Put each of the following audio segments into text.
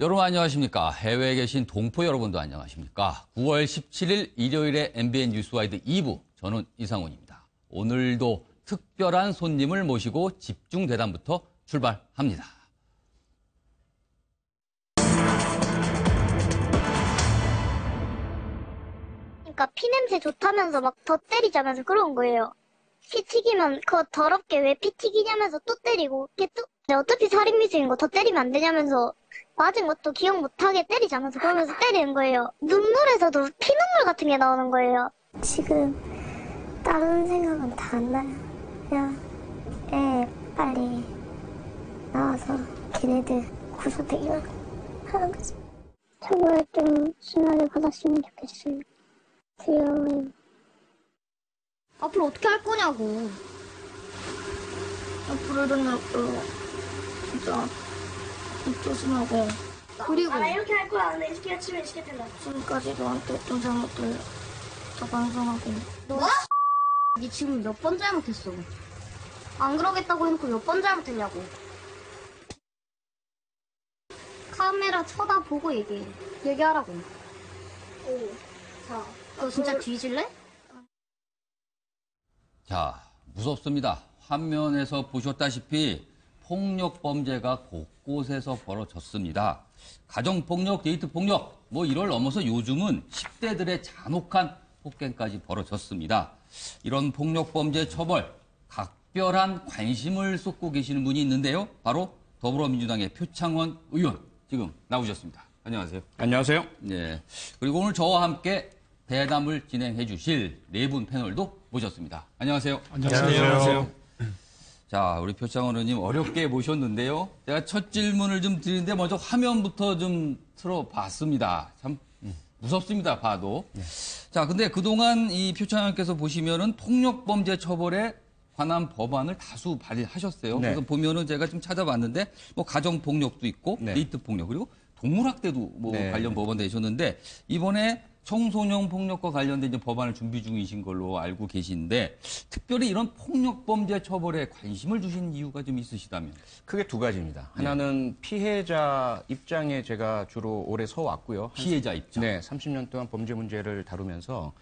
여러분 안녕하십니까? 해외에 계신 동포 여러분도 안녕하십니까? 9월 17일 일요일에 MBN 뉴스와이드 2부 저는 이상훈입니다. 오늘도 특별한 손님을 모시고 집중 대담부터 출발합니다. 그러니까 피 냄새 좋다면서 막 더 때리자면서 그런 거예요. 피 튀기면 그거 더럽게 왜 피 튀기냐면서 또 때리고 또 어차피 살인 미수인 거 더 때리면 안 되냐면서 맞은 것도 기억 못하게 때리자면서 그러면서 때리는 거예요. 눈물에서도 피눈물 같은 게 나오는 거예요. 지금 다른 생각은 다 안 나요. 그냥 애 빨리 나와서 걔네들 구조되기만 하는 거지. 처벌 좀 심하게 받았으면 좋겠어요. 두려워요. 앞으로 어떻게 할 거냐고. 앞으로 일어날 거 진짜 조심하고. 그리고 아, 이렇게 할 거야. 근데 이렇게 치면 이렇게 된다. 지금까지 너한테 했던 잘못들 다 반성하고. 너? 니 지금 몇 번 잘못했어? 안 그러겠다고 해놓고 몇 번 잘못했냐고. 카메라 쳐다보고 얘기해. 얘기하라고. 오. 자. 너 진짜 뒤질래? 자, 무섭습니다. 화면에서 보셨다시피 폭력 범죄가 곳 곳에서 벌어졌습니다. 가정폭력, 데이트폭력, 뭐 이를 넘어서 요즘은 10대들의 잔혹한 폭행까지 벌어졌습니다. 이런 폭력 범죄 처벌, 각별한 관심을 쏟고 계시는 분이 있는데요. 바로 더불어민주당의 표창원 의원 지금 나오셨습니다. 안녕하세요. 안녕하세요. 네. 그리고 오늘 저와 함께 대담을 진행해 주실 네 분 패널도 모셨습니다. 안녕하세요. 안녕하세요. 자, 우리 표창원 의원님 어렵게 모셨는데요. 제가 첫 질문을 좀 드리는데 먼저 화면부터 좀 틀어봤습니다. 참 무섭습니다, 봐도. 자, 근데 그동안 이 표창원 의원께서 보시면은 폭력범죄 처벌에 관한 법안을 다수 발의하셨어요. 네. 그래서 보면은 제가 좀 찾아봤는데 뭐 가정폭력도 있고 네. 데이트폭력 그리고 동물학대도 뭐 네. 관련 법안 내셨는데 이번에 청소년 폭력과 관련된 이제 법안을 준비 중이신 걸로 알고 계신데 특별히 이런 폭력 범죄 처벌에 관심을 주신 이유가 좀 있으시다면 크게 두 가지입니다. 하나는 피해자 입장에 제가 주로 오래 서 왔고요. 한 피해자 입장. 네, 30년 동안 범죄 문제를 다루면서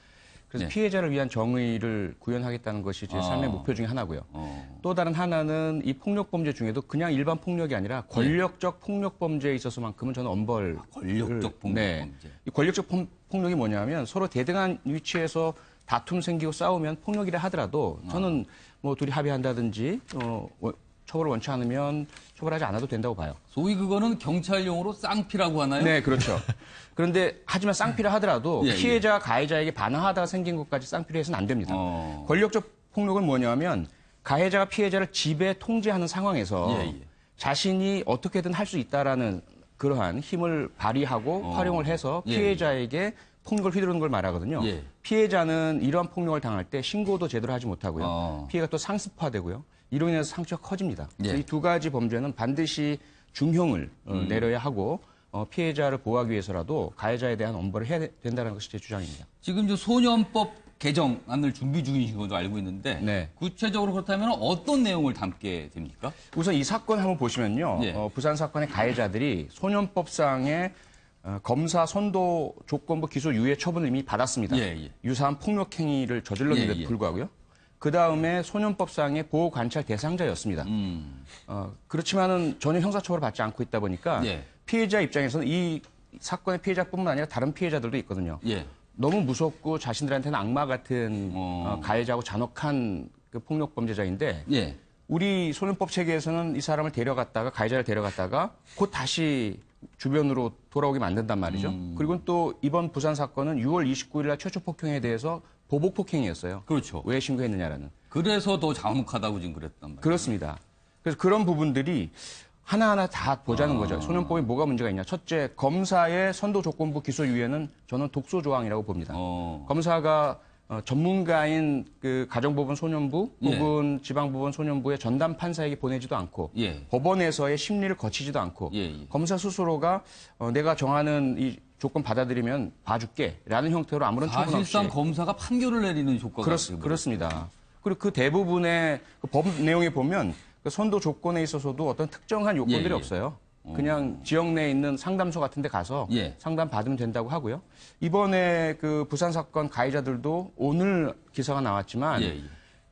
그래서 네. 피해자를 위한 정의를 구현하겠다는 것이 제 삶의 어. 목표 중에 하나고요. 어. 또 다른 하나는 이 폭력 범죄 중에도 그냥 일반 폭력이 아니라 권력적 폭력 범죄에 있어서만큼은 저는 엄벌 권력적 폭력 네. 범죄. 이 권력적 폭- 폭력이 뭐냐면 서로 대등한 위치에서 다툼 생기고 싸우면 폭력이라 하더라도 저는 뭐 둘이 합의한다든지 어, 원- 처벌을 원치 않으면 처벌하지 않아도 된다고 봐요. 소위 그거는 경찰용어로 쌍피라고 하나요? 네, 그렇죠. 그런데 하지만 쌍피라 하더라도 예, 예. 피해자 가해자에게 반항하다가 생긴 것까지 쌍피로 해서는 안 됩니다. 어. 권력적 폭력은 뭐냐면 가해자가 피해자를 지배 통제하는 상황에서 예, 예. 자신이 어떻게든 할 수 있다라는 그러한 힘을 발휘하고 어. 활용을 해서 예, 피해자에게 폭력을 휘두르는 걸 말하거든요. 예. 피해자는 이러한 폭력을 당할 때 신고도 제대로 하지 못하고요. 어. 피해가 또 상습화되고요. 이로 인해서 상처가 커집니다. 예. 이두 가지 범죄는 반드시 중형을 어, 음. 내려야 하고 어, 피해자를 보호하기 위해서라도 가해자에 대한 엄벌을 해야 되- 된다는 것이 제 주장입니다. 지금 저 소년법 개정안을 준비 중이신 걸로 알고 있는데 네. 구체적으로 그렇다면 어떤 내용을 담게 됩니까? 우선 이 사건 한번 보시면요. 예. 어, 부산 사건의 가해자들이 소년법상의 어, 검사 선도 조건부 기소 유예 처분을 이미 받았습니다. 예, 예. 유사한 폭력 행위를 저질렀는데 예, 예. 불구하고요. 그 다음에 소년법상의 보호 관찰 대상자였습니다. 음. 어, 그렇지만은 전혀 형사처벌을 받지 않고 있다 보니까 예. 피해자 입장에서는 이 사건의 피해자뿐만 아니라 다른 피해자들도 있거든요. 예. 너무 무섭고 자신들한테는 악마 같은 어. 어, 가해자고 잔혹한 그 폭력 범죄자인데 예. 우리 소년법 체계에서는 이 사람을 데려갔다가 가해자를 데려갔다가 곧 다시 주변으로 돌아오게 만든단 말이죠. 음. 그리고 또 이번 부산 사건은 6월 29일 날 최초 폭행에 대해서 보복 폭행이었어요. 그렇죠. 왜 신고했느냐라는. 그래서 더 잔혹하다고 지금 그랬단 말이에요. 그렇습니다. 그래서 그런 부분들이 하나하나 다 보자는 아. 거죠. 소년법에 뭐가 문제가 있냐. 첫째, 검사의 선도 조건부 기소 유예는 저는 독소 조항이라고 봅니다. 어. 검사가 어, 전문가인 그 가정법원 소년부 예. 혹은 지방법원 소년부의 전담 판사에게 보내지도 않고 예. 법원에서의 심리를 거치지도 않고 예, 예. 검사 스스로가 어, 내가 정하는 이 조건 받아들이면 봐줄게라는 형태로 아무런 처분 없이 사실상 검사가 판결을 내리는 효과가 그렇, 그렇습니다. 그리고 그 대부분의 그 법 내용에 보면 그 선도 조건에 있어서도 어떤 특정한 요건들이 예, 예. 없어요. 그냥 지역 내에 있는 상담소 같은 데 가서 예. 상담 받으면 된다고 하고요. 이번에 그 부산 사건 가해자들도 오늘 기사가 나왔지만 예, 예.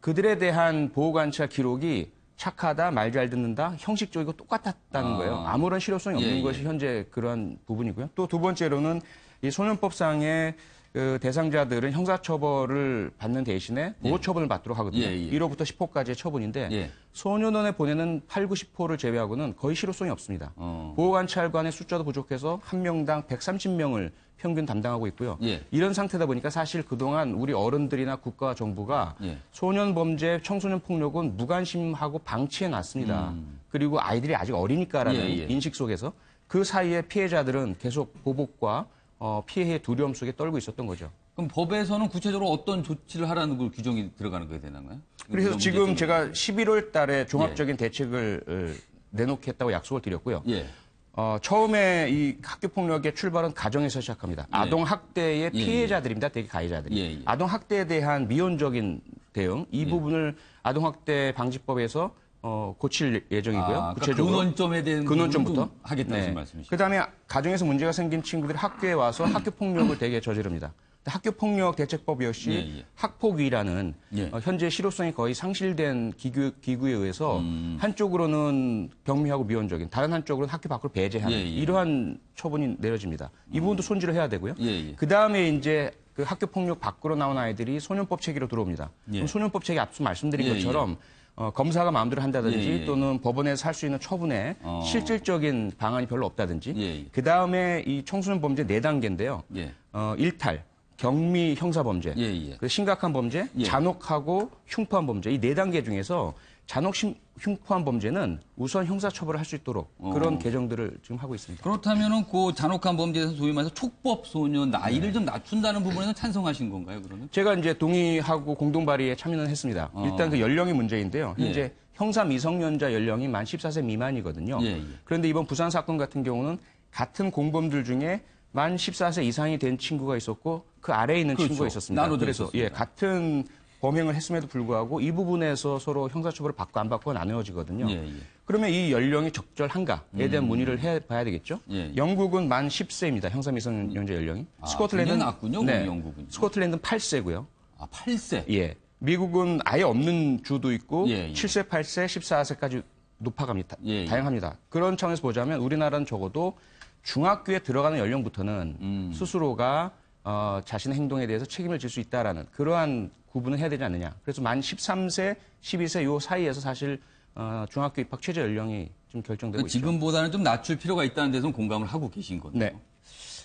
그들에 대한 보호관찰 기록이 착하다, 말 잘 듣는다, 형식적이고 똑같았다는 아. 거예요. 아무런 실효성이 없는 예, 예. 것이 현재 그러한 부분이고요. 또 두 번째로는 이 소년법상의 그 대상자들은 형사처벌을 받는 대신에 보호처분을 받도록 하거든요. 예, 예. 1호부터 10호까지의 처분인데 예. 소년원에 보내는 8, 90호를 제외하고는 거의 실효성이 없습니다. 어. 보호관찰관의 숫자도 부족해서 한 명당 130명을 평균 담당하고 있고요. 예. 이런 상태다 보니까 사실 그동안 우리 어른들이나 국가와 정부가 예. 소년 범죄, 청소년 폭력은 무관심하고 방치해 놨습니다. 그리고 아이들이 아직 어리니까라는 음. 예, 예. 인식 속에서 그 사이에 피해자들은 계속 보복과 어, 피해의 두려움 속에 떨고 있었던 거죠. 그럼 법에서는 구체적으로 어떤 조치를 하라는 걸 규정이 들어가는 거에 되나요? 그래서 지금 제가 11월 달에 예. 종합적인 대책을 어, 내놓겠다고 약속을 드렸고요. 예. 어, 처음에 이 학교 폭력의 출발은 가정에서 시작합니다. 아동 학대의 예, 피해자들입니다. 대개 가해자들이. 예, 예. 아동 학대에 대한 미온적인 대응 이 부분을 아동 학대 방지법에서 어, 고칠 예정이고요. 아, 그러니까 구체적으로 근원점에 대한 근원점부터 하겠다는 말씀이시죠? 그다음에 가정에서 문제가 생긴 친구들이 학교에 와서 학교 폭력을 되게 저지릅니다. 학교 폭력 대책법 역시 예, 예. 학폭위라는 예. 어, 현재 실효성이 거의 상실된 기구, 기구에 의해서 음. 한쪽으로는 경미하고 미온적인 다른 한쪽으로는 학교 밖으로 배제하는 예, 예. 이러한 처분이 내려집니다. 이 부분도 손질을 해야 되고요. 예, 예. 그 다음에 이제 그 학교 폭력 밖으로 나온 아이들이 소년법 체계로 들어옵니다. 예. 그럼 소년법 체계 앞서 말씀드린 예, 것처럼 어, 검사가 마음대로 한다든지 예, 예. 또는 법원에서 할 수 있는 처분에 어. 실질적인 방안이 별로 없다든지 예, 예. 그 다음에 이 청소년 범죄 네 단계인데요. 예. 어, 일탈, 경미 형사 범죄, 예, 예. 그 심각한 범죄, 예. 잔혹하고 흉포한 범죄 이 네 단계 중에서 잔혹 심- 흉포한 범죄는 우선 형사 처벌을 할 수 있도록 어. 그런 개정들을 지금 하고 있습니다. 그렇다면은 그 잔혹한 범죄에서 소위 말해서 촉법 소년 네. 나이를 좀 낮춘다는 부분에는 찬성하신 건가요, 그러면? 제가 이제 동의하고 공동 발의에 참여는 했습니다. 어. 일단 그 연령이 문제인데요. 현제 예. 형사 미성년자 연령이 만 14세 미만이거든요. 예, 예. 그런데 이번 부산 사건 같은 경우는 같은 공범들 중에 만 14세 이상이 된 친구가 있었고 그 아래에 있는 그렇죠. 친구가 있었습니다. 그래서 있었습니다. 예, 같은 범행을 했음에도 불구하고 이 부분에서 서로 형사처벌을 받고 안 받고 나누어지거든요. 예, 예. 그러면 이 연령이 적절한가에 대한 문의를 해봐야 되겠죠. 예, 예. 영국은 만 10세입니다. 형사 미성년자 연령이. 아, 스코틀랜드는 네. 낮군요, 그럼 영국은요. 스코틀랜드는 8세고요. 아, 8세. 예. 미국은 아예 없는 주도 있고 예, 예. 7세, 8세, 14세까지 높아갑니다. 예, 예. 다양합니다. 그런 차원에서 보자면 우리나라는 적어도 중학교에 들어가는 연령부터는 음. 스스로가 어, 자신의 행동에 대해서 책임을 질 수 있다라는 그러한 구분을 해야 되지 않느냐. 그래서 만 13세, 12세 요 사이에서 사실 어, 중학교 입학 최저 연령이 좀 결정되고 있죠. 지금보다는 좀 낮출 필요가 있다는 데서 공감을 하고 계신 거네요. 네.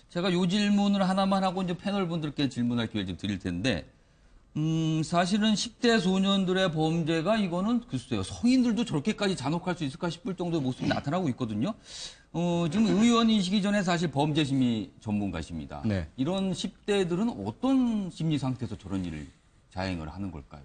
제가 요 질문을 하나만 하고 이제 패널 분들께 질문할 기회를 좀 드릴 텐데, 음, 사실은 10대 소년들의 범죄가 이거는 글쎄요, 성인들도 저렇게까지 잔혹할 수 있을까 싶을 정도의 모습이 나타나고 있거든요. 어, 지금 의원이시기 전에 사실 범죄 심리 전문가십니다. 네. 이런 10대들은 어떤 심리 상태에서 저런 일을 자행을 하는 걸까요?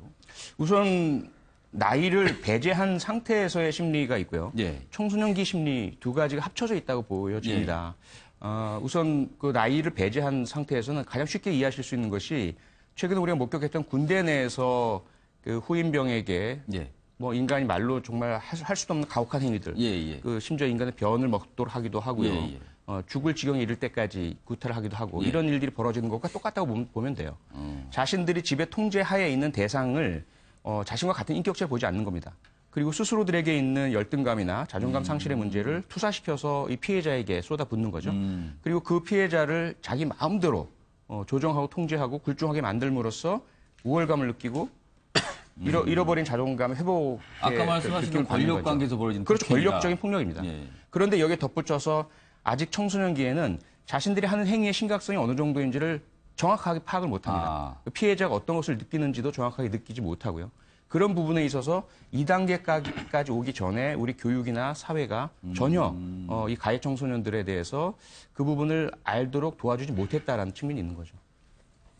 우선 나이를 배제한 상태에서의 심리가 있고요. 예. 청소년기 심리 두 가지가 합쳐져 있다고 보여집니다. 어, 우선 그 나이를 배제한 상태에서는 가장 쉽게 이해하실 수 있는 것이 최근에 우리가 목격했던 군대 내에서 그 후임병에게 예. 뭐 인간이 말로 정말 할, 수- 수도 없는 가혹한 행위들. 예, 예. 그 심지어 인간의 변을 먹도록 하기도 하고요. 어, 죽을 지경에 이를 때까지 구타를 하기도 하고 예. 이런 일들이 벌어지는 것과 똑같다고 보면, 돼요. 어. 자신들이 집의 통제 하에 있는 대상을 어, 자신과 같은 인격체를 보지 않는 겁니다. 그리고 스스로들에게 있는 열등감이나 자존감 상실의 문제를 투사시켜서 이 피해자에게 쏟아붓는 거죠. 음. 그리고 그 피해자를 자기 마음대로 어, 조정하고 통제하고 굴종하게 만들므로써 우월감을 느끼고 잃어, 잃어버린 자존감 회복 아까 말씀하신 그 권력 관계에서 벌어지는 그렇죠 폭행이다. 권력적인 폭력입니다. 예. 그런데 여기에 덧붙여서 아직 청소년기에는 자신들이 하는 행위의 심각성이 어느 정도인지를 정확하게 파악을 못합니다. 아. 그 피해자가 어떤 것을 느끼는지도 정확하게 느끼지 못하고요. 그런 부분에 있어서 2단계까지 오기 전에 우리 교육이나 사회가 전혀 음. 어, 이 가해 청소년들에 대해서 그 부분을 알도록 도와주지 못했다라는 측면이 있는 거죠.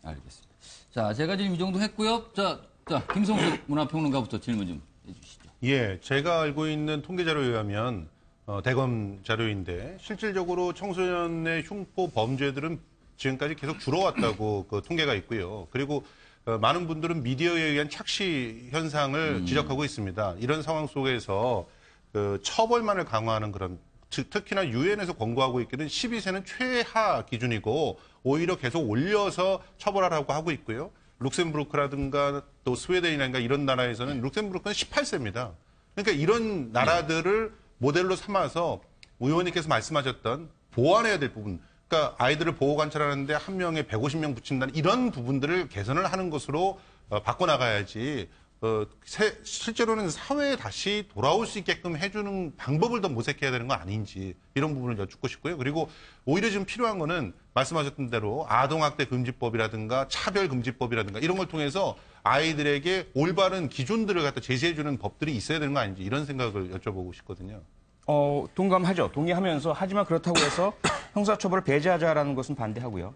알겠습니다. 자, 제가 지금 이 정도 했고요. 자, 자, 김성수 문화평론가부터 질문 좀 해주시죠. 예, 제가 알고 있는 통계 자료에 의하면 어, 대검 자료인데 실질적으로 청소년의 흉포 범죄들은 지금까지 계속 줄어왔다고 그 통계가 있고요. 그리고 어, 많은 분들은 미디어에 의한 착시 현상을 지적하고 있습니다. 이런 상황 속에서 그 처벌만을 강화하는 그런 즉 특히나 유엔에서 권고하고 있기는 12세는 최하 기준이고 오히려 계속 올려서 처벌하라고 하고 있고요. 룩셈부르크라든가 또 스웨덴이라든가 이런 나라에서는 룩셈부르크는 18세입니다. 그러니까 이런 나라들을 모델로 삼아서 의원님께서 말씀하셨던 보완해야 될 부분, 그러니까 아이들을 보호 관찰하는데 한 명에 150명 붙인다는 이런 부분들을 개선을 하는 것으로 어, 바꿔나가야지 어, 세- 실제로는 사회에 다시 돌아올 수 있게끔 해주는 방법을 더 모색해야 되는 거 아닌지 이런 부분을 여쭙고 싶고요. 그리고 오히려 지금 필요한 거는 말씀하셨던 대로 아동학대 금지법이라든가 차별금지법이라든가 이런 걸 통해서 아이들에게 올바른 기준들을 갖다 제시해주는 법들이 있어야 되는 거 아닌지 이런 생각을 여쭤보고 싶거든요. 어, 동감하죠. 동의하면서 하지만 그렇다고 해서 형사처벌을 배제하자라는 것은 반대하고요.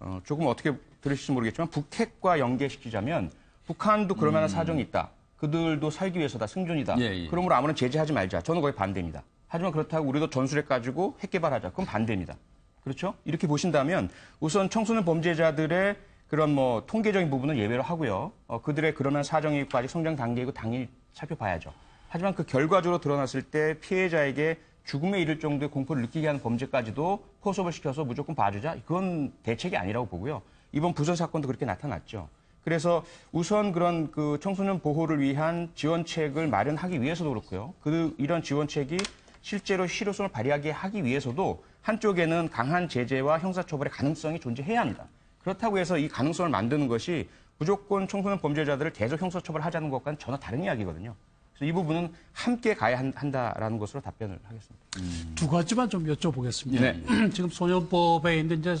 어, 조금 어떻게 들으실지 모르겠지만 북핵과 연계시키자면 북한도 그럴 만한 사정이 있다. 그들도 살기 위해서다. 생존이다. 예, 예. 그러므로 아무런 제재하지 말자. 저는 거의 반대입니다. 하지만 그렇다고 우리도 전술핵 가지고 핵 개발하자. 그건 반대입니다. 그렇죠? 이렇게 보신다면 우선 청소년 범죄자들의 그런 뭐 통계적인 부분은 예외로 하고요. 어, 그들의 그러면 사정이 있고 아직 성장 단계이고 당연히 살펴봐야죠. 하지만 그 결과적으로 드러났을 때 피해자에게 죽음에 이를 정도의 공포를 느끼게 하는 범죄까지도 포섭을 시켜서 무조건 봐주자. 그건 대책이 아니라고 보고요. 이번 부선 사건도 그렇게 나타났죠. 그래서 우선 그런 그 청소년 보호를 위한 지원책을 마련하기 위해서도 그렇고요. 그 이런 지원책이 실제로 실효성을 발휘하게 하기 위해서도 한쪽에는 강한 제재와 형사처벌의 가능성이 존재해야 합니다. 그렇다고 해서 이 가능성을 만드는 것이 무조건 청소년 범죄자들을 계속 형사처벌하자는 것과는 전혀 다른 이야기거든요. 그래서 이 부분은 함께 가야 한- 한다라는 것으로 답변을 하겠습니다. 두 가지만 좀 여쭤보겠습니다. 네. 지금 소년법에 있는 이제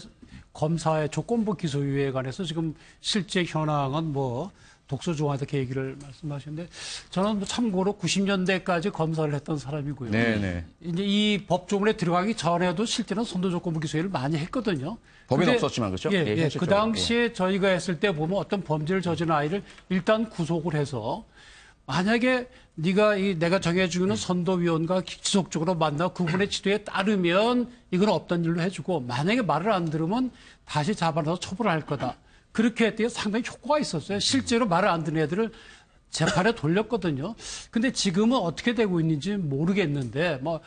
검사의 조건부 기소유예에 관해서 지금 실제 현황은 뭐 독소 중화대 얘기를 말씀하셨는데 저는 뭐 참고로 90년대까지 검사를 했던 사람이고요. 네네. 이제 이 법조문에 들어가기 전에도 실제는 선도 조건부 기소유예를 많이 했거든요. 법에는 근데 없었지만 그렇죠? 예, 예, 예. 그 당시에 저희가 했을 때 보면 어떤 범죄를 저지른 아이를 일단 구속을 해서 만약에 네가 이 내가 정해주는 선도위원과 지속적으로 만나 그분의 지도에 따르면 이건 없던 일로 해주고 만약에 말을 안 들으면 다시 잡아놔서 처벌할 거다. 그렇게 했더니 상당히 효과가 있었어요. 실제로 말을 안 듣는 애들을 재판에 돌렸거든요. 근데 지금은 어떻게 되고 있는지 모르겠는데 뭐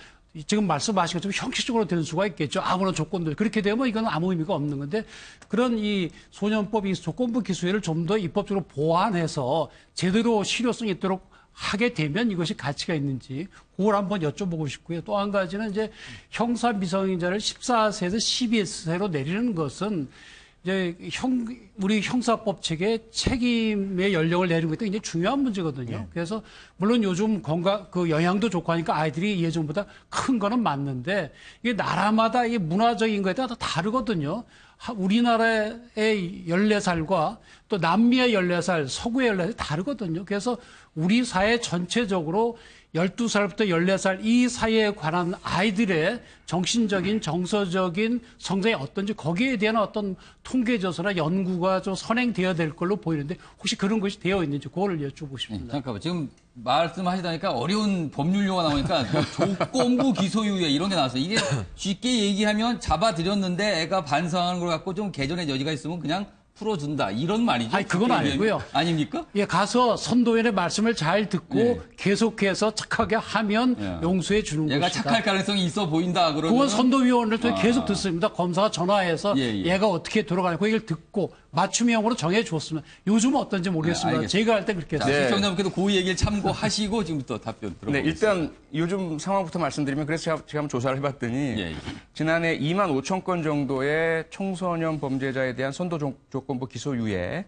지금 말씀하신 것처럼 형식적으로 되는 수가 있겠죠. 아무런 조건들 그렇게 되면 이건 아무 의미가 없는 건데 그런 이 소년법 이 조건부 기소회를 좀 더 입법적으로 보완해서 제대로 실효성 있도록 하게 되면 이것이 가치가 있는지 그걸 한번 여쭤보고 싶고요. 또 한 가지는 이제 형사 미성년자를 14세에서 12세로 내리는 것은 이제 형 우리 형사법 체계 책임의 연령을 내리는 것도 굉장히 중요한 문제거든요. 그래서 물론 요즘 건강 그 영양도 좋고 하니까 아이들이 예전보다 큰 거는 맞는데 이게 나라마다 이게 문화적인 거에 따라 다 다르거든요. 하- 우리나라의 14살과 또 남미의 14살, 서구의 14살 다르거든요. 그래서 우리 사회 전체적으로 12살부터 14살 이 사이에 관한 아이들의 정신적인, 정서적인 성장이 어떤지 거기에 대한 어떤 통계조사나 연구가 좀 선행되어야 될 걸로 보이는데 혹시 그런 것이 되어 있는지 그거를 여쭤보고 싶습니다. 잠깐만 지금 말씀하시다니까 어려운 법률 용어 나오니까 뭐 조건부 기소유예 이런 게 나왔어요. 이게 쉽게 얘기하면 잡아들였는데 애가 반성하는 걸 갖고 좀 개전의 여지가 있으면 그냥 풀어준다 이런 말이죠. 아니, 그건 쉽게 아니고요. 얘기하면. 아닙니까? 예, 가서 선도인의 말씀을 잘 듣고 예. 계속해서 착하게 하면 예. 용서해 주는 얘가 것이다. 착할 가능성이 있어 보인다 그러면 그건 선도위원을 통해 아. 계속 듣습니다. 검사가 전화해서 예, 예. 얘가 어떻게 돌아가냐 그 얘기를 듣고 맞춤형으로 정해 줬으면 요즘은 어떤지 모르겠습니다. 네. 제가 할 때 그렇게 자, 했어요. 네. 시청자분께도 그 얘기를 참고하시고 지금부터 답변 네, 들어보겠습니다. 일단 요즘 상황부터 말씀드리면 그래서 제가, 제가 한번 조사를 해봤더니 예, 예. 지난해 2만 5천 건 정도의 청소년 범죄자에 대한 선도 조- 조건부 기소 유예,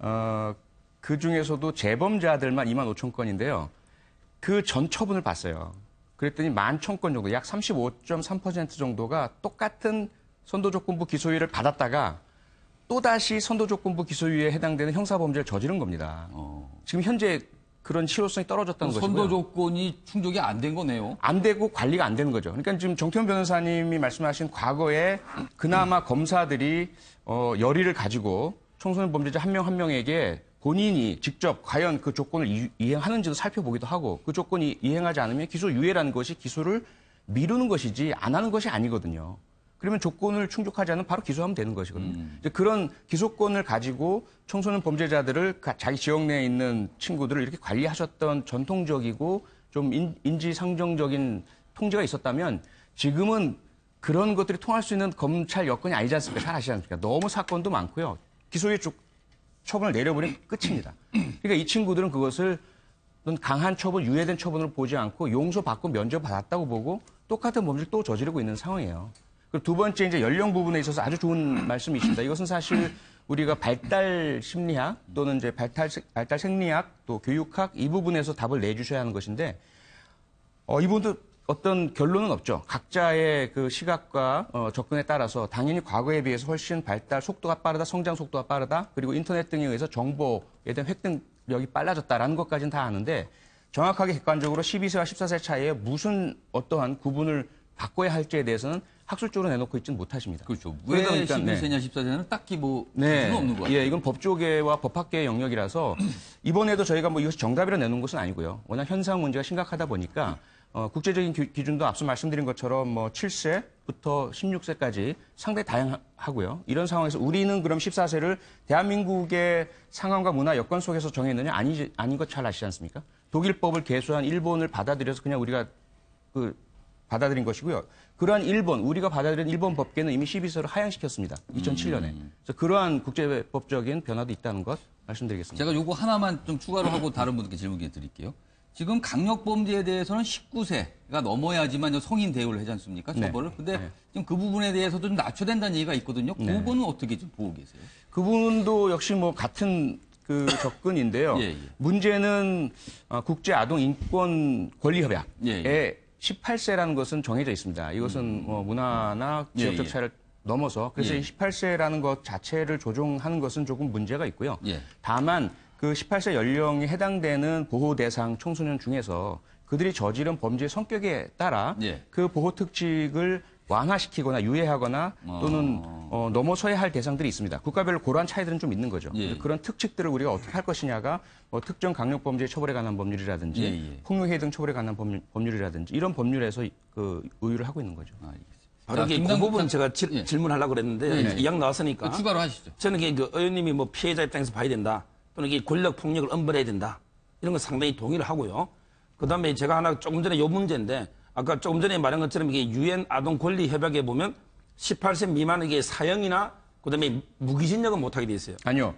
어, 그 중에서도 재범자들만 2만 5천 건인데요. 그 전 처분을 봤어요. 그랬더니 1만 천 건 정도, 약 35.3% 정도가 똑같은 선도 조건부 기소유예를 받았다가 또다시 선도 조건부 기소유예에 해당되는 형사범죄를 저지른 겁니다. 어. 지금 현재 그런 실효성이 떨어졌다는 것이고요. 선도 조건이 충족이 안 된 거네요. 안 되고 관리가 안 되는 거죠. 그러니까 지금 정태현 변호사님이 말씀하신 과거에 그나마 검사들이 어, 열의를 가지고 청소년 범죄자 한 명한 명에게 본인이 직접 과연 그 조건을 이, 이행하는지도 살펴보기도 하고 그 조건이 이행하지 않으면 기소 유예라는 것이 기소를 미루는 것이지 안 하는 것이 아니거든요. 그러면 조건을 충족하지 않으면 바로 기소하면 되는 것이거든요. 이제 그런 기소권을 가지고 청소년 범죄자들을 가- 자기 지역 내에 있는 친구들을 이렇게 관리하셨던 전통적이고 좀 인, 인지상정적인 통제가 있었다면 지금은 그런 것들이 통할 수 있는 검찰 여건이 아니지 않습니까? 잘 아시지 않습니까? 너무 사건도 많고요. 기소유예 쭉 처분을 내려버리면 끝입니다. 그러니까 이 친구들은 그것을 강한 처분, 유예된 처분으로 보지 않고 용서받고 면죄받았다고 보고 똑같은 범죄를 또 저지르고 있는 상황이에요. 그리고 두 번째 이제 연령 부분에 있어서 아주 좋은 말씀이십니다. 이것은 사실 우리가 발달 심리학 또는 이제 발달, 세- 발달 생리학 또 교육학 이 부분에서 답을 내주셔야 하는 것인데 어, 이분도 어떤 결론은 없죠. 각자의 그 시각과 어, 접근에 따라서 당연히 과거에 비해서 훨씬 발달 속도가 빠르다, 성장 속도가 빠르다, 그리고 인터넷 등에 의해서 정보에 대한 획득력이 빨라졌다라는 것까지는 다 아는데 정확하게 객관적으로 12세와 14세 차이에 무슨 어떠한 구분을 바꿔야 할지에 대해서는 학술적으로 내놓고 있지는 못하십니다. 그렇죠. 왜 네. 11세냐 14세냐는 딱히 뭐 네. 기준은 없는 것 같아요. 예, 이건 법조계와 법학계의 영역이라서 이번에도 저희가 뭐 이것이 정답이라 내놓은 것은 아니고요. 워낙 현상 문제가 심각하다 보니까 어, 국제적인 기- 기준도 앞서 말씀드린 것처럼 뭐 7세부터 16세까지 상당히 다양하고요. 이런 상황에서 우리는 그럼 14세를 대한민국의 상황과 문화 여건 속에서 정했느냐 아니 아닌 것 잘 아시지 않습니까? 독일법을 개수한 일본을 받아들여서 그냥 우리가 그 받아들인 것이고요. 그러한 일본, 우리가 받아들인 일본 법계는 이미 12세로 하향시켰습니다. 2007년에. 그래서 그러한 국제법적인 변화도 있다는 것 말씀드리겠습니다. 제가 요거 하나만 좀 추가로 하고 다른 분들께 질문 드릴게요. 지금 강력범죄에 대해서는 19세가 넘어야지만 성인 대우를 하지 않습니까? 네. 처벌을. 근데 지금 그 부분에 대해서도 좀 낮춰된다는 얘기가 있거든요. 네. 그거는 어떻게 좀 보고 계세요? 그분도 역시 뭐 같은 그 접근인데요. 예, 예. 문제는 어, 국제 아동 인권 권리 협약에 예, 예. 18세라는 것은 정해져 있습니다. 이것은 뭐 문화나 지역적 예, 예. 차이를 넘어서 그래서 예. 이 18세라는 것 자체를 조종하는 것은 조금 문제가 있고요. 예. 다만 그 18세 연령에 해당되는 보호 대상 청소년 중에서 그들이 저지른 범죄의 성격에 따라 예. 그 보호 특칙을 완화시키거나 유예하거나 또는 어, 넘어서야 할 대상들이 있습니다. 국가별로 그러한 차이들은 좀 있는 거죠. 예. 그런 특칙들을 우리가 어떻게 할 것이냐가 뭐 특정 강력범죄 처벌에 관한 법률이라든지 예, 예. 폭력해 등 처벌에 관한 법률, 법률이라든지 이런 법률에서 그 의유를 하고 있는 거죠. 알겠습니다. 바로 그 부분 사- 제가 질, 예. 질문하려고 그랬는데 예, 예. 이양 나왔으니까 그 추가로 하시죠. 저는 이게 그 의원님이 뭐 피해자 입장에서 봐야 된다 또는 이게 권력 폭력을 엄벌해야 된다 이런 건 상당히 동의를 하고요. 그다음에 제가 하나 조금 전에 요 문제인데 아까 조금 전에 말한 것처럼 이게 유엔 아동 권리 협약에 보면 18세 미만에게 사형이나 그다음에 무기징역은 못하게 돼 있어요. 아니요.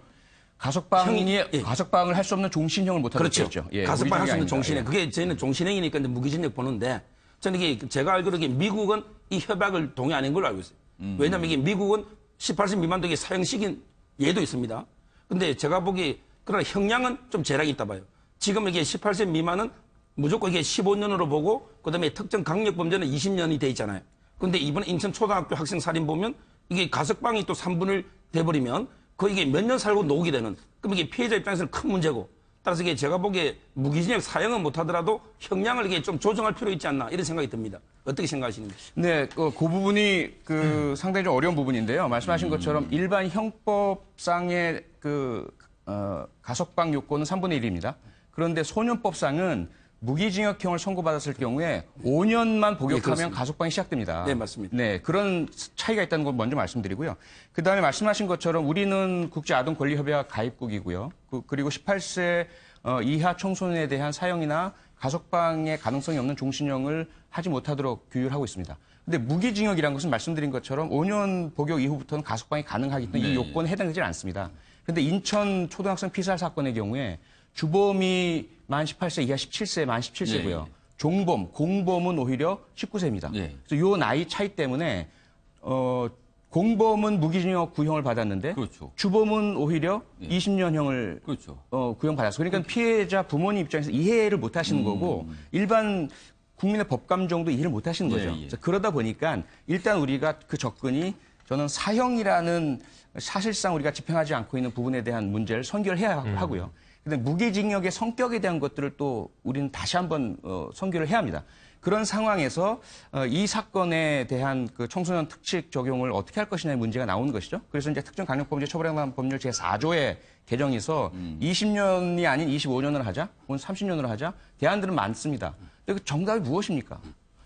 가석방이 예. 가석방을 할 수 없는 종신형을 못 하게 그렇죠. 되죠. 예, 가석방 할수 무기징역이 종신행. 아닙니다. 그게 저희는 종신행이니까 이제 무기징역 보는데 저는 이게 제가 알기로 이게 미국은 이 협약을 동의 안 한 걸로 알고 있어요. 왜냐하면 이게 미국은 18세 미만도 이게 사형시킨 예도 있습니다. 근데 제가 보기 그러나 형량은 좀 제약이 있다 봐요. 지금 이게 18세 미만은 무조건 이게 15년으로 보고 그다음에 특정 강력 범죄는 20년이 돼 있잖아요. 근데 이번에 인천 초등학교 학생 살인 보면 이게 가석방이 또 3분을 돼 버리면 그 이게 몇 년 살고 노게 되는 그럼 이게 피해자 입장에서는 큰 문제고 따라서 이게 제가 보기에 무기징역 사형은 못하더라도 형량을 이게 좀 조정할 필요 있지 않나 이런 생각이 듭니다. 어떻게 생각하시는지? 네, 그, 그 부분이 그 상당히 좀 어려운 부분인데요. 말씀하신 것처럼 일반 형법상의 그 어, 가석방 요건은 3분의 1입니다. 그런데 소년법상은 무기징역형을 선고받았을 경우에 5년만 복역하면 그렇습니다. 가석방이 시작됩니다. 네, 맞습니다. 네, 그런 차이가 있다는 걸 먼저 말씀드리고요. 그 다음에 말씀하신 것처럼 우리는 국제아동권리협약 가입국이고요. 그, 그리고 18세 어, 이하 청소년에 대한 사형이나 가석방의 가능성이 없는 종신형을 하지 못하도록 규율하고 있습니다. 근데 무기징역이라는 것은 말씀드린 것처럼 5년 복역 이후부터는 가석방이 가능하기 때문에 이 네. 요건에 해당되지 않습니다. 그런데 인천 초등학생 피살 사건의 경우에 주범이 만 18세 이하 17세, 만 17세고요. 네. 종범, 공범은 오히려 19세입니다. 네. 그래서 요 나이 차이 때문에 어 공범은 무기징역 구형을 받았는데 그렇죠. 주범은 오히려 20년형을 그렇죠. 어, 구형받았어. 그러니까 피해자 부모님 입장에서 이해를 못 하시는 거고 일반 국민의 법감정도 이해를 못 하시는 예, 거죠. 예. 그래서 그러다 보니까 일단 우리가 그 접근이 저는 사형이라는 사실상 우리가 집행하지 않고 있는 부분에 대한 문제를 선결해야 하고요. 근데 무기징역의 성격에 대한 것들을 또 우리는 다시 한번 어, 선결을 해야 합니다. 그런 상황에서 어, 이 사건에 대한 그 청소년 특칙 적용을 어떻게 할 것이냐의 문제가 나오는 것이죠. 그래서 이제 특정 강력범죄 처벌에 관한 법률 제4조의 개정이 있어 20년이 아닌 25년을 하자, 혹은 30년으로 하자 대안들은 많습니다. 근데 그 정답이 무엇입니까?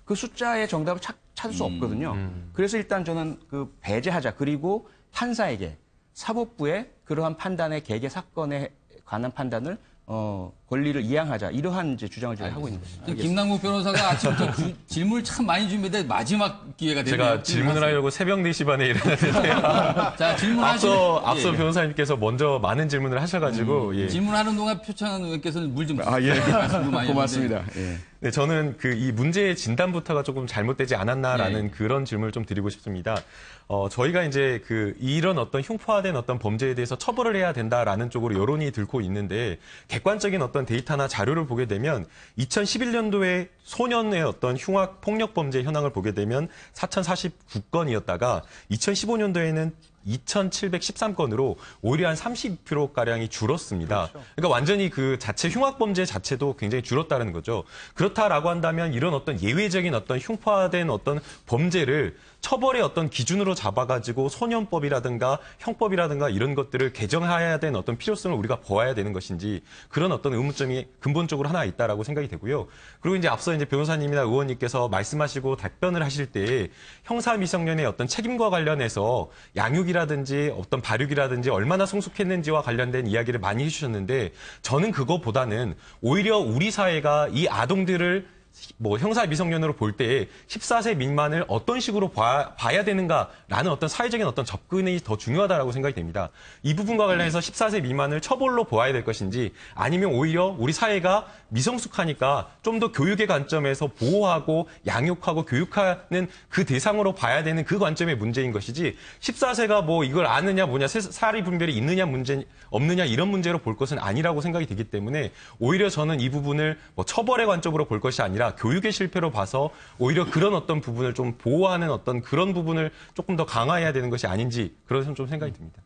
그 숫자의 정답을 찾, 찾을 수 없거든요. 그래서 일단 저는 그 배제하자. 그리고 판사에게 사법부의 그러한 판단의 개개 사건에 관한 판단을 어, 권리를 이양하자 이러한 이제 주장을 저희 하고 있는 것입니다. 지금 김남국 변호사가 아침부터 주- 질문을 참 많이 준비했는데 마지막 기회가 되네요. 제가 질문을 하려고 새벽 4시 반에 일어났는데요. 자, 질문하시는 앞서, 앞서 예. 변호사님께서 먼저 많은 질문을 하셔가지고, 예. 질문하는 동안 표창원 의원께서는 물 좀 아, 예. 고맙습니다. 고맙습니다. 예. 네, 저는 그 이 문제의 진단부터가 조금 잘못되지 않았나라는 그런 질문을 좀 드리고 싶습니다. 어, 저희가 이제 그 이런 어떤 흉포화된 어떤 범죄에 대해서 처벌을 해야 된다라는 쪽으로 여론이 들고 있는데 객관적인 어떤 데이터나 자료를 보게 되면 2011년도에 소년의 어떤 흉악 폭력 범죄 현황을 보게 되면 4,049건이었다가 2015년도에는 2,713건으로 오히려 한 32%가량이 줄었습니다. 그러니까 완전히 그 자체 흉악 범죄 자체도 굉장히 줄었다는 거죠. 그렇다라고 한다면 이런 어떤 예외적인 어떤 흉파된 어떤 범죄를 처벌의 어떤 기준으로 잡아가지고 소년법이라든가 형법이라든가 이런 것들을 개정해야 되는 어떤 필요성을 우리가 보아야 되는 것인지 그런 어떤 의문점이 근본적으로 하나 있다라고 생각이 되고요. 그리고 이제 앞서 이제 변호사님이나 의원님께서 말씀하시고 답변을 하실 때 형사 미성년의 어떤 책임과 관련해서 양육이라든지 어떤 발육이라든지 얼마나 성숙했는지와 관련된 이야기를 많이 해주셨는데 저는 그거보다는 오히려 우리 사회가 이 아동들을 뭐 형사 미성년으로 볼때 14세 미만을 어떤 식으로 봐, 야 되는가라는 어떤 사회적인 어떤 접근이 더 중요하다라고 생각이 됩니다. 이 부분과 관련해서 14세 미만을 처벌로 보아야 될 것인지 아니면 오히려 우리 사회가 미성숙하니까 좀 더 교육의 관점에서 보호하고 양육하고 교육하는 그 대상으로 봐야 되는 그 관점의 문제인 것이지 14세가 뭐 이걸 아느냐 뭐냐 세- 사리 분별이 있느냐 문제 없느냐 이런 문제로 볼 것은 아니라고 생각이 되기 때문에 오히려 저는 이 부분을 뭐 처벌의 관점으로 볼 것이 아니라 교육의 실패로 봐서 오히려 그런 어떤 부분을 좀 보호하는 어떤 그런 부분을 조금 더 강화해야 되는 것이 아닌지 그런 좀 생각이 듭니다.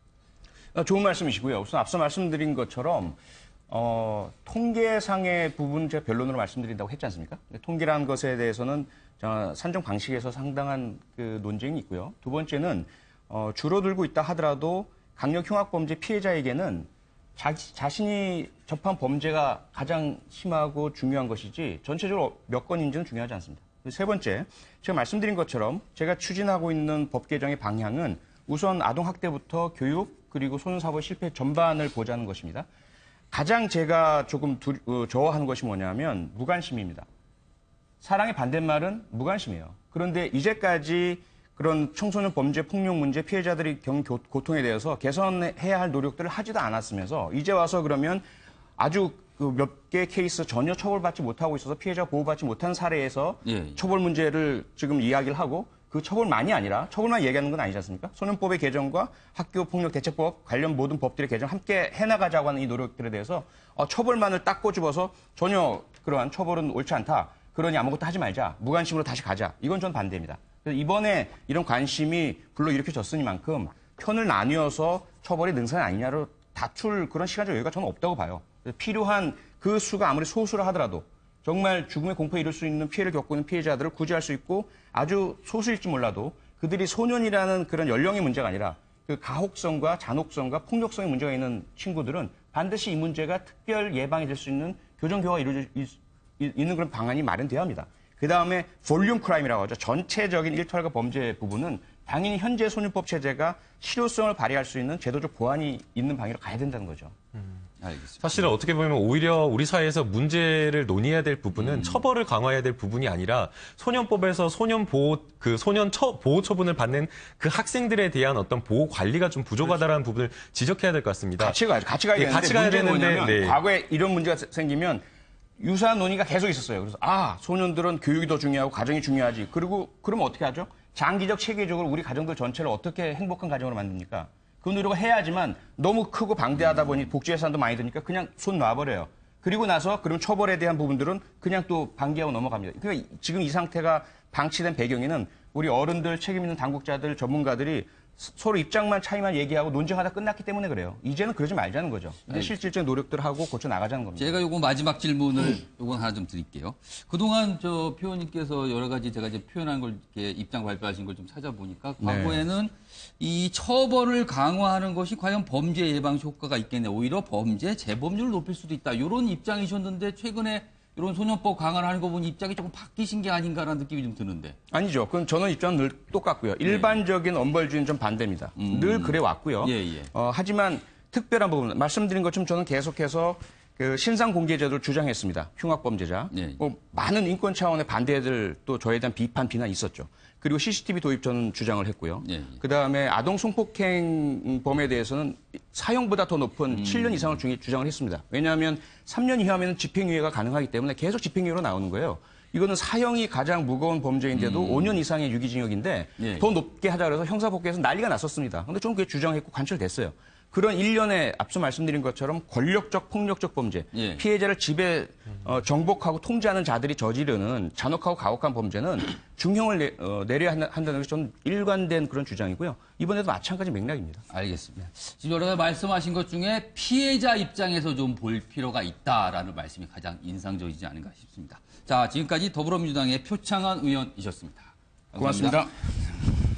어, 좋은 말씀이시고요. 우선 앞서 말씀드린 것처럼 어, 통계상의 부분 제가 변론으로 말씀드린다고 했지 않습니까? 통계라는 것에 대해서는 저, 산정 방식에서 상당한 그 논쟁이 있고요. 두 번째는 어, 줄어들고 있다 하더라도 강력 흉악범죄 피해자에게는 자, 자신이 접한 범죄가 가장 심하고 중요한 것이지 전체적으로 몇 건인지는 중요하지 않습니다. 세 번째, 제가 말씀드린 것처럼 제가 추진하고 있는 법 개정의 방향은 우선 아동 학대부터 교육 그리고 소년사회 실패 전반을 보자는 것입니다. 가장 제가 조금 두, 어, 저하는 것이 뭐냐면 무관심입니다. 사랑의 반대말은 무관심이에요. 그런데 이제까지 그런 청소년 범죄 폭력 문제 피해자들이 겪는 교- 고통에 대해서 개선해야 할 노력들을 하지도 않았으면서 이제 와서 그러면 아주 그 몇 개 케이스 전혀 처벌받지 못하고 있어서 피해자 보호받지 못한 사례에서 예, 예. 처벌 문제를 지금 이야기를 하고 그 처벌만이 아니라 처벌만 얘기하는 건 아니지 않습니까? 소년법의 개정과 학교 폭력 대책법 관련 모든 법들의 개정 함께 해나가자고 하는 이 노력들에 대해서 어, 처벌만을 딱 꼬집어서 전혀 그러한 처벌은 옳지 않다. 그러니 아무것도 하지 말자. 무관심으로 다시 가자. 이건 전 반대입니다. 이번에 이런 관심이 불러 일으켜졌으니만큼 편을 나뉘어서 처벌이 능사는 아니냐로 다툴 그런 시간적 여유가 저는 없다고 봐요. 필요한 그 수가 아무리 소수라 하더라도 정말 죽음의 공포에 이를 수 있는 피해를 겪고 있는 피해자들을 구제할 수 있고 아주 소수일지 몰라도 그들이 소년이라는 그런 연령의 문제가 아니라 그 가혹성과 잔혹성과 폭력성의 문제가 있는 친구들은 반드시 이 문제가 특별 예방이 될 수 있는 교정교화가 이루어질 이- 이- 있는 그런 방안이 마련돼야 합니다. 그 다음에 볼륨 크라임이라고 하죠. 전체적인 일탈과 범죄 부분은 당연히 현재 소년법 체제가 실효성을 발휘할 수 있는 제도적 보완이 있는 방향으로 가야 된다는 거죠. 알겠습니다. 사실은 어떻게 보면 오히려 우리 사회에서 문제를 논의해야 될 부분은 처벌을 강화해야 될 부분이 아니라 소년법에서 소년 보호 그 소년 처, 보호 처분을 받는 그 학생들에 대한 어떤 보호 관리가 좀 부족하다라는 부분을 지적해야 될 것 같습니다. 같이 가야죠. 같이 가야 예, 되는데 같이 가야 되는데, 네. 과거에 이런 문제가 세- 생기면 유사한 논의가 계속 있었어요. 그래서 아 소년들은 교육이 더 중요하고 가정이 중요하지. 그리고 그러면 어떻게 하죠? 장기적 체계적으로 우리 가정들 전체를 어떻게 행복한 가정으로 만듭니까? 그 노력을 해야지만 너무 크고 방대하다 보니 복지 예산도 많이 드니까 그냥 손 놔버려요. 그리고 나서 그럼 처벌에 대한 부분들은 그냥 또 방기하고 넘어갑니다. 그러니까 지금 이 상태가 방치된 배경에는 우리 어른들 책임 있는 당국자들 전문가들이 스- 서로 입장만 차이만 얘기하고 논쟁하다 끝났기 때문에 그래요. 이제는 그러지 말자는 거죠. 근데 실질적 노력들을 하고 고쳐 나가자는 겁니다. 제가 요거 마지막 질문을 요건 하나 좀 드릴게요. 그동안 저 표현님께서 여러 가지 제가 이제 표현한 걸 이렇게 입장 발표하신 걸 좀 찾아보니까 과거에는 이 처벌을 강화하는 것이 과연 범죄 예방 효과가 있겠냐. 오히려 범죄 재범률을 높일 수도 있다. 이런 입장이셨는데 최근에 이런 소년법 강화를 하는 거 보니 입장이 조금 바뀌신 게 아닌가라는 느낌이 좀 드는데. 아니죠. 그건 저는 입장은 늘 똑같고요. 일반적인 엄벌주의는 좀 반대입니다. 늘 그래 왔고요. 예, 예. 어, 하지만 특별한 부분, 말씀드린 것처럼 저는 계속해서 그 신상 공개 제도를 주장했습니다. 흉악범죄자. 예, 예. 뭐 많은 인권 차원의 반대들 또 저에 대한 비판 비난이 있었죠. 그리고 CCTV 도입 저는 주장을 했고요. 예, 예. 그다음에 아동 성폭행범에 대해서는 사형보다 더 높은 음. 7년 이상을 주- 주장을 했습니다. 왜냐하면 3년 이하면 집행유예가 가능하기 때문에 계속 집행유예로 나오는 거예요. 이거는 사형이 가장 무거운 범죄인데도 5년 이상의 유기징역인데 음. 예. 더 높게 하자 그래서 형사복귀에서 난리가 났었습니다. 근데 저는 그게 주장했고 관철됐어요. 그런 일련의 앞서 말씀드린 것처럼 권력적 폭력적 범죄, 예. 피해자를 집에 어, 정복하고 통제하는 자들이 저지르는 잔혹하고 가혹한 범죄는 중형을 내, 어, 내려야 한다- 한다는 것이 저는 일관된 그런 주장이고요. 이번에도 마찬가지 맥락입니다. 알겠습니다. 지금 여러 가지 말씀하신 것 중에 피해자 입장에서 좀 볼 필요가 있다라는 말씀이 가장 인상적이지 않은가 싶습니다. 자, 지금까지 더불어민주당의 표창한 의원이셨습니다. 감사합니다. 고맙습니다.